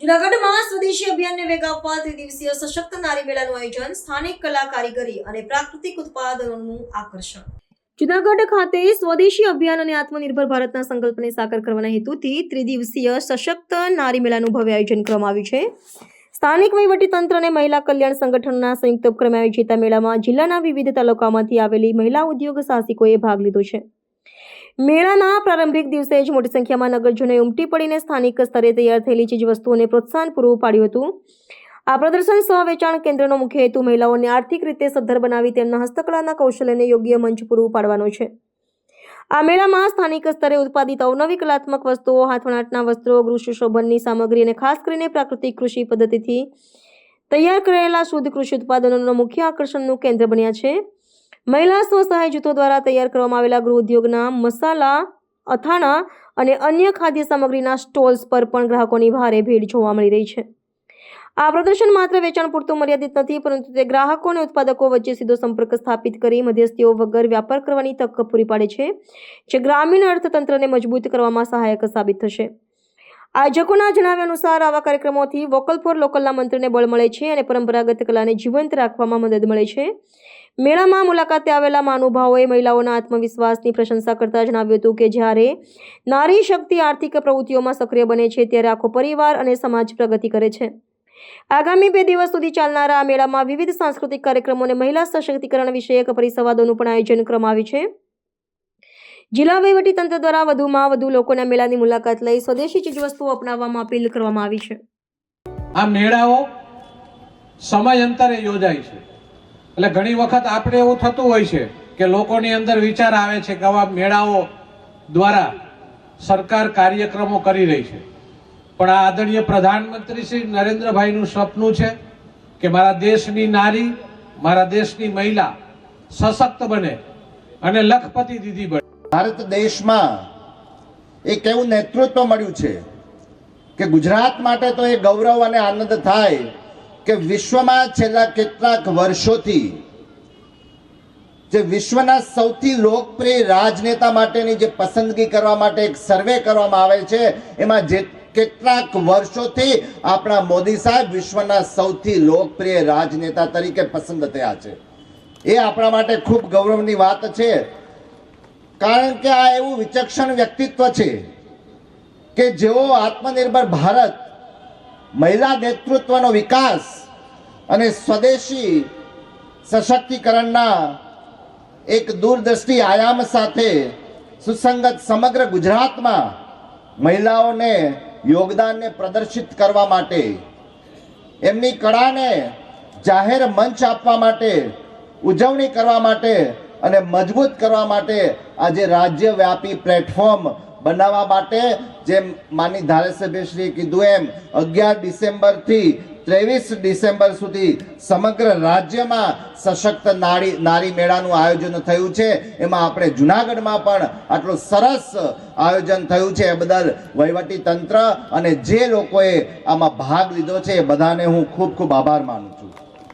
જૂનાગઢમાં સ્વદેશી અભિયાનને વેગ આપવા ત્રિદિવસીય સશક્ત નારી મેળાનું આયોજન સ્થાનિક કલા કારીગરી અને પ્રાકૃતિક ઉત્પાદનોનું આકર્ષણ. જૂનાગઢ ખાતે સ્વદેશી અભિયાન અને આત્મનિર્ભર ભારતના સંકલ્પને સાકાર કરવાના હેતુથી ત્રિદિવસીય સશક્ત નારી મેળાનું ભવ્ય આયોજન કરવામાં આવ્યું છે. સ્થાનિક તંત્ર અને મહિલા કલ્યાણ સંગઠનના સંયુક્ત ઉપક્રમે આયોજિત મેળામાં જિલ્લાના વિવિધ તાલુકામાંથી આવેલી મહિલા ઉદ્યોગ સાહસિકોએ ભાગ લીધો છે. મેળાના પ્રારંભિક દિવસે જ મોટી સંખ્યામાં નગરજનોએ ઉમટી પડીને સ્થાનિક સ્તરે તૈયાર થયેલી ચીજ વસ્તુઓને પ્રોત્સાહન પૂરું પાડ્યું હતું. આ પ્રદર્શન સહ વેચાણ કેન્દ્રનો મુખ્ય હેતુ મહિલાઓને આર્થિક રીતે સદ્ધર બનાવી તેમના હસ્તકળાના કૌશલ્યને યોગ્ય મંચ પૂરું પાડવાનો છે. આ મેળામાં સ્થાનિક સ્તરે ઉત્પાદિત અવનવી કલાત્મક વસ્તુઓ, હાથવણાટના વસ્ત્રો, ગૃહ શોભનની સામગ્રી અને ખાસ કરીને પ્રાકૃતિક કૃષિ પદ્ધતિથી તૈયાર કરેલા શુદ્ધ કૃષિ ઉત્પાદનોનો મુખ્ય આકર્ષણનું કેન્દ્ર બન્યા છે. મહિલા સ્વસહાય જૂથો દ્વારા તૈયાર કરવામાં આવેલા ગૃહ ઉદ્યોગના મસાલા, અથાણા અને અન્ય ખાદ્ય સામગ્રીના સ્ટોલ્સ પર પણ ગ્રાહકોની ભારે ભીડ જોવા મળી રહી છે. આ પ્રદર્શન માત્ર વેચાણ પૂરતું મર્યાદિત નથી, પરંતુ તે ગ્રાહકો અને ઉત્પાદકો વચ્ચે સીધો સંપર્ક સ્થાપિત કરી મધ્યસ્થીઓ વગર વ્યાપાર કરવાની તક પૂરી પાડે છે, જે ગ્રામીણ અર્થતંત્રને મજબૂત કરવામાં સહાયક સાબિત થશે. આયોજકોના જણાવ્યા અનુસાર આવા કાર્યક્રમોથી વોકલ ફોર લોકલના મંત્રને બળ મળે છે અને પરંપરાગત કલાને જીવંત રાખવામાં મદદ મળે છે. મેળામાં મુલાકાતે આવેલા મહાનુભાવોએ મહિલાઓના આત્મવિશ્વાસની પ્રશંસા કરતા જણાવ્યું હતું કે જ્યારે નારી શક્તિ આર્થિક પ્રવૃત્તિઓમાં સક્રિય બને છે ત્યારે આખો પરિવાર અને સમાજ પ્રગતિ કરે છે. આગામી બે દિવસ સુધી ચાલનારા આ મેળામાં વિવિધ સાંસ્કૃતિક કાર્યક્રમો અને મહિલા સશક્તિકરણ વિષયક પરિસંવાદોનું પણ આયોજન કરવામાં આવ્યું છે. જિલ્લા તંત્ર દ્વારા વધુમાં વધુ લોકોને મેળાની મુલાકાત લઈ સ્વદેશી ચીજવસ્તુઓ અપનાવવામાં અપીલ કરવામાં આવી છે. આ મેળાઓ સમયાંતરે યોજાય છે. એટલે ઘણી વખત આપણે એવું થતું હોય છે કે લોકોની અંદર વિચાર આવે છે કે આવા મેળાઓ દ્વારા સરકાર કાર્યક્રમો કરી રહી છે. પણ આ આદરણીય પ્રધાનમંત્રી શ્રી નરેન્દ્રભાઈનું સપનું છે કે મારા દેશની નારી, મારા દેશની મહિલા સશક્ત બને અને લખપતિ દીદી બને. ભારત દેશમાં એક એવું નેતૃત્વ મળ્યું છે કે ગુજરાત માટે તો એ ગૌરવ અને આનંદ થાય કે વિશ્વમાં છેલ્લા કેટલાક વર્ષોથી જે વિશ્વના સૌથી લોકપ્રિય રાજનેતા માટેની જે પસંદગી કરવા માટે એક સર્વે કરવામાં આવે છે, એમાં જે કેટલાક વર્ષોથી આપણા મોદી સાહેબ વિશ્વના સૌથી લોકપ્રિય રાજનેતા તરીકે પસંદ થયા છે. એ આપણા માટે ખૂબ ગૌરવની વાત છે. કારણ કે આ એવું વિચક્ષણ વ્યક્તિત્વ છે કે જેઓ આત્મનિર્ભર ભારત, મહિલા નેતૃત્વનો વિકાસ અને સ્વદેશી સશક્તિકરણના એક દૂરદ્રષ્ટિ આયામ સાથે સુસંગત સમગ્ર ગુજરાતમાં મહિલાઓને યોગદાનને પ્રદર્શિત કરવા માટે, એમની કળાને જાહેર મંચ આપવા માટે, ઉજવણી કરવા માટે અને મજબૂત કરવા માટે આજે રાજ્યવ્યાપી પ્લેટફોર્મ બનાવવા માટે જેમ માની ધારાસભ્યશ્રીએ કીધું એમ, અગિયાર ડિસેમ્બરથી ત્રેવીસ ડિસેમ્બર સુધી સમગ્ર રાજ્યમાં સશક્ત નારી નારી મેળાનું આયોજન થયું છે. એમાં આપણે જુનાગઢમાં પણ આટલું સરસ આયોજન થયું છે. એ બદલ વહીવટી તંત્ર અને જે લોકોએ આમાં ભાગ લીધો છે એ બધાને હું ખૂબ ખૂબ આભાર માનું છું.